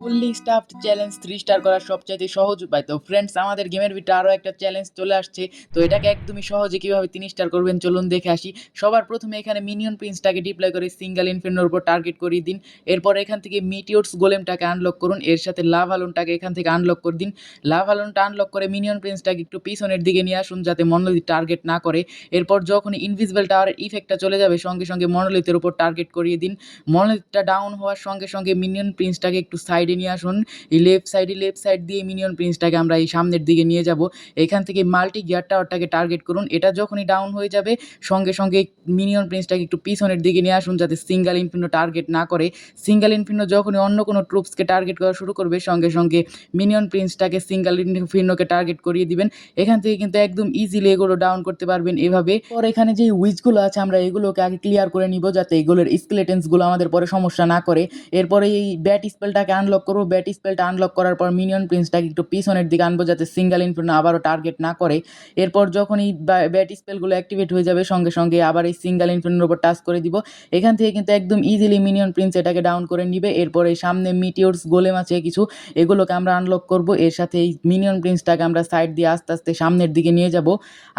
Fully stuffed challenge three star করার সবচাইতে সহজ উপায়। তো ফ্রেন্ডস আমাদের গেমের ভিতরে আরও একটা চ্যালেঞ্জ চলে আসছে। তো এটাকে একদমই সহজে কীভাবে তিন স্টার করবেন, চলুন দেখে আসি। সবার প্রথমে এখানে মিনিয়ন প্রিন্সটাকে ডিপ্লয় করে সিঙ্গেল ইনফিনোর উপর টার্গেট করিয়ে দিন। এরপর এখান থেকে মিটিওর্স গোলেমটাকে আনলক করুন। এর সাথে লাভ আলনটাকে এখান থেকে আনলক করে দিন। লাভ আলনটা আনলক করে মিনিয়ন প্রিন্সটাকে একটু পিছনের দিকে নিয়ে আসুন যাতে মনোলিথ টার্গেট না করে। এরপর যখন ইনভিজিবল টাওয়ারের ইফেক্টটা চলে যাবে, সঙ্গে সঙ্গে মনোলিথের উপর টার্গেট করিয়ে দিন। মনোলিথটা ডাউন হওয়ার সঙ্গে সঙ্গে মিনিয়ন প্রিন্সটাকে একটু সাইডে নিয়ে আসুন এই লেফট সাইডে লেফট সাইড দিয়ে মিনিয়ন প্রিন্সটাকে আমরা এই সামনের দিকে নিয়ে যাব। এখান থেকে মাল্টি গিয়ার টাওয়ারটাকে টার্গেট করুন। এটা যখনই ডাউন হয়ে যাবে, সঙ্গে সঙ্গে মিনিয়ন প্রিন্সটাকে একটু পিছনের দিকে নিয়ে আসুন যাতে সিঙ্গেল ইনফিনো টার্গেট না করে। সিঙ্গেল ইনফিনো যখনই অন্য কোনো ট্রুপসকে টার্গেট করা শুরু করবে, সঙ্গে সঙ্গে মিনিয়ন প্রিন্সটাকে সিঙ্গেল ইনফিনোকে টার্গেট করিয়ে দিবেন। এখান থেকে কিন্তু একদম ইজিলি এগুলো ডাউন করতে পারবেন এভাবে। পর এখানে যে উইচগুলো আছে, আমরা এগুলোকে আগে ক্লিয়ার করে নিব যাতে এগুলোর স্কেলেটেন্সগুলো আমাদের পরে সমস্যা না করে। এরপরে এই ব্যাট স্পেলটাকে আনলক করব, ব্যাট স্পেলটা আনলক করার পর মিনিয়ন প্রিন্সটাকে একটু পিছনের দিকে আনব যাতে সিঙ্গেল ইনফিনো আবারও টার্গেট না করে। এরপর যখন এই ব্যাট স্পেলগুলো অ্যাক্টিভেট হয়ে যাবে, সঙ্গে সঙ্গে আবার এই সিঙ্গেল ইনফিনোর উপর টাচ করে দিব। এখান থেকে কিন্তু একদম ইজিলি মিনিয়ন প্রিন্স এটাকে ডাউন করে নিবে। এরপর এই সামনে মিটিওর্স গোলেম আছে কিছু, এগুলোকে আমরা আনলক করব। এর সাথে এই মিনিয়ন প্রিন্সটাকে আমরা সাইড দিয়ে আস্তে আস্তে সামনের দিকে নিয়ে যাব।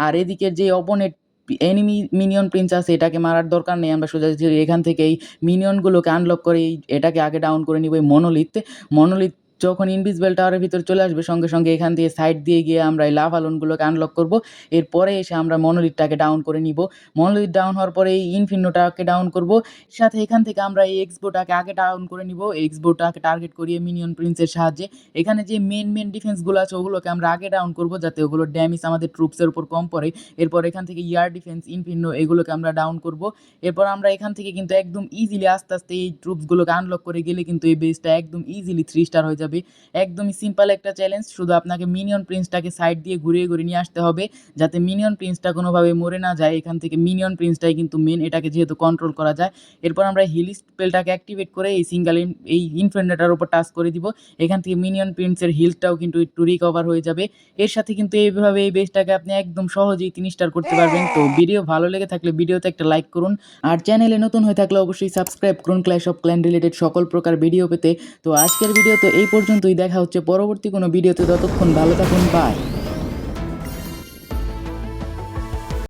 আর এদিকের যে অপোনেট এনিমি মিনিয়ন প্রিন্স আছে, এটাকে মারার দরকার নেই, আমরা সোজা এখান থেকে এই মিনিয়নগুলোকে আনলক করে এটাকে আগে ডাউন করে নিব, এই মনোলিথ মনোলিথ যখন ইনভিজিবল টাওয়ারের ভিতরে চলে আসবে, সঙ্গে সঙ্গে এখান দিয়ে সাইড দিয়ে গিয়ে আমরা এই লাভ আলনগুলোকে আনলক করব। এরপরে এসে আমরা মনোলিথটাকে ডাউন করে নিব। মনোলিথ ডাউন হওয়ার পরে এই ইনফিনোটাকে ডাউন করব। সাথে এখান থেকে আমরা এই এক্সবোটাকে আগে ডাউন করে নিব। এক্সবোটাকে টার্গেট করিয়ে মিনিয়ন প্রিন্সের সাহায্যে। এখানে যে মেন মেন ডিফেন্সগুলো আছে, ওগুলোকে আমরা আগে ডাউন করব যাতে ওগুলোর ড্যামেজ আমাদের ট্রুপসের উপর কম পড়ে। এরপর এখান থেকে ইয়ার ডিফেন্স ইনফিনো এগুলোকে আমরা ডাউন করব। এরপর আমরা এখান থেকে কিন্তু একদম ইজিলি আস্তে আস্তে এই ট্রুপসগুলোকে আনলক করে গেলে কিন্তু এই বেসটা একদম ইজিলি থ্রি স্টার হয়ে যাবে। একদমই সিম্পল একটা চ্যালেঞ্জ শুধু আপনাকে মিনিয়ন প্রিন্সটাকে সাইড দিয়ে ঘুরিয়ে ঘুরিয়ে নিয়ে আসতে হবে, যাতে মিনিয়ন প্রিন্সটা কোনোভাবে মরে না যায়। এখান থেকে মিনিয়ন প্রিন্সটাই কিন্তু মেন এটাকে যেহেতু কন্ট্রোল করা যায়। এরপর আমরা হিল স্পেলটাকে অ্যাক্টিভেট করে এই সিঙ্গেল এই ইনফ্রেন্ডাটার উপর টাচ করে দিব। এখান থেকে মিনিয়ন প্রিন্সের হিলটাও কিন্তু একটু রিকভার হয়ে যাবে। এর সাথে কিন্তু এইভাবে এই বেসটাকে আপনি একদম সহজেই তিন স্টার করতে পারবেন। তো ভিডিও ভালো লেগে থাকলে ভিডিওতে একটা লাইক করুন। আর চ্যানেলে নতুন হয়ে থাকলে অবশ্যই সাবস্ক্রাইব করুন। ক্ল্যাশ অফ ক্ল্যান রিলেটেড সকল প্রকার ভিডিও পেতে। তো আজকের ভিডিও তো এই পর্যন্তই দেখা হচ্ছে পরবর্তী কোনো ভিডিওতে ততক্ষণ ভালো থাকুন বাই